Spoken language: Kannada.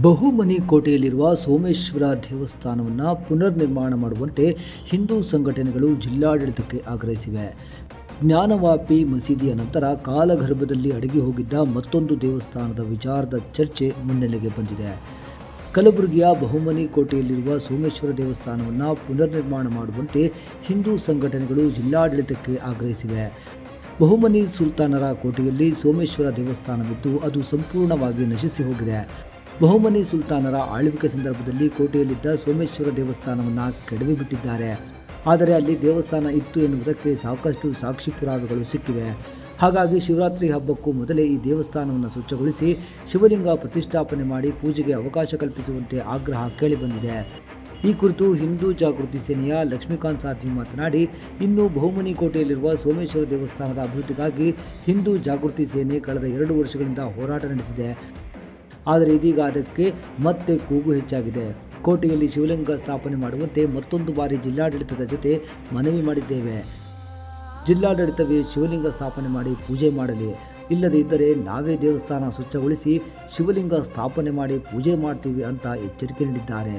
ಬಹುಮನಿ ಕೋಟೆಯಲ್ಲಿರುವ ಸೋಮೇಶ್ವರ ದೇವಸ್ಥಾನವನ್ನು ಪುನರ್ ನಿರ್ಮಾಣ ಮಾಡುವಂತೆ ಹಿಂದೂ ಸಂಘಟನೆಗಳು ಜಿಲ್ಲಾಡಳಿತಕ್ಕೆ ಆಗ್ರಹಿಸಿವೆ. ಜ್ಞಾನವಾಪಿ ಮಸೀದಿಯ ನಂತರ ಕಾಲಗರ್ಭದಲ್ಲಿ ಅಡಗಿ ಹೋಗಿದ್ದ ಮತ್ತೊಂದು ದೇವಸ್ಥಾನದ ವಿಚಾರದ ಚರ್ಚೆ ಮುನ್ನೆಲೆಗೆ ಬಂದಿದೆ. ಕಲಬುರಗಿಯ ಬಹುಮನಿ ಕೋಟೆಯಲ್ಲಿರುವ ಸೋಮೇಶ್ವರ ದೇವಸ್ಥಾನವನ್ನು ಪುನರ್ ನಿರ್ಮಾಣ ಮಾಡುವಂತೆ ಹಿಂದೂ ಸಂಘಟನೆಗಳು ಜಿಲ್ಲಾಡಳಿತಕ್ಕೆ ಆಗ್ರಹಿಸಿವೆ. ಬಹುಮನಿ ಸುಲ್ತಾನರ ಕೋಟೆಯಲ್ಲಿ ಸೋಮೇಶ್ವರ ದೇವಸ್ಥಾನವಿದ್ದು ಅದು ಸಂಪೂರ್ಣವಾಗಿ ನಶಿಸಿ ಹೋಗಿದೆ. ಬಹುಮನಿ ಸುಲ್ತಾನರ ಆಳ್ವಿಕೆ ಸಂದರ್ಭದಲ್ಲಿ ಕೋಟೆಯಲ್ಲಿದ್ದ ಸೋಮೇಶ್ವರ ದೇವಸ್ಥಾನವನ್ನು ಕೆಡವಿ ಬಿಟ್ಟಿದ್ದಾರೆ. ಆದರೆ ಅಲ್ಲಿ ದೇವಸ್ಥಾನ ಇತ್ತು ಎನ್ನುವುದಕ್ಕೆ ಸಾಕಷ್ಟು ಸಾಕ್ಷಿ ಪುರಾವೆಗಳು ಸಿಕ್ಕಿವೆ. ಹಾಗಾಗಿ ಶಿವರಾತ್ರಿ ಹಬ್ಬಕ್ಕೂ ಮೊದಲೇ ಈ ದೇವಸ್ಥಾನವನ್ನು ಸ್ವಚ್ಛಗೊಳಿಸಿ ಶಿವಲಿಂಗ ಪ್ರತಿಷ್ಠಾಪನೆ ಮಾಡಿ ಪೂಜೆಗೆ ಅವಕಾಶ ಕಲ್ಪಿಸುವಂತೆ ಆಗ್ರಹ ಕೇಳಿಬಂದಿದೆ. ಈ ಕುರಿತು ಹಿಂದೂ ಜಾಗೃತಿ ಸೇನೆಯ ಲಕ್ಷ್ಮೀಕಾಂತ್ ಸಾಧ್ವಿ ಮಾತನಾಡಿ, ಇನ್ನು ಬಹುಮನಿ ಕೋಟೆಯಲ್ಲಿರುವ ಸೋಮೇಶ್ವರ ದೇವಸ್ಥಾನದ ಅಭಿವೃದ್ಧಿಗಾಗಿ ಹಿಂದೂ ಜಾಗೃತಿ ಸೇನೆ ಕಳೆದ ಎರಡು ವರ್ಷಗಳಿಂದ ಹೋರಾಟ ನಡೆಸಿದೆ. ಆದರೆ ಇದೀಗ ಅದಕ್ಕೆ ಮತ್ತೆ ಕೂಗು ಹೆಚ್ಚಾಗಿದೆ. ಕೋಟೆಯಲ್ಲಿ ಶಿವಲಿಂಗ ಸ್ಥಾಪನೆ ಮಾಡುವಂತೆ ಮತ್ತೊಂದು ಬಾರಿ ಜಿಲ್ಲಾಡಳಿತದ ಜೊತೆ ಮನವಿ ಮಾಡಿದ್ದೇವೆ. ಜಿಲ್ಲಾಡಳಿತವೇ ಶಿವಲಿಂಗ ಸ್ಥಾಪನೆ ಮಾಡಿ ಪೂಜೆ ಮಾಡಲಿ. ಇಲ್ಲದೇ ಇದ್ದರೆ ನಾವೇ ದೇವಸ್ಥಾನ ಸ್ವಚ್ಛಗೊಳಿಸಿ ಶಿವಲಿಂಗ ಸ್ಥಾಪನೆ ಮಾಡಿ ಪೂಜೆ ಮಾಡ್ತೀವಿ ಅಂತ ಎಚ್ಚರಿಕೆ ನೀಡಿದ್ದಾರೆ.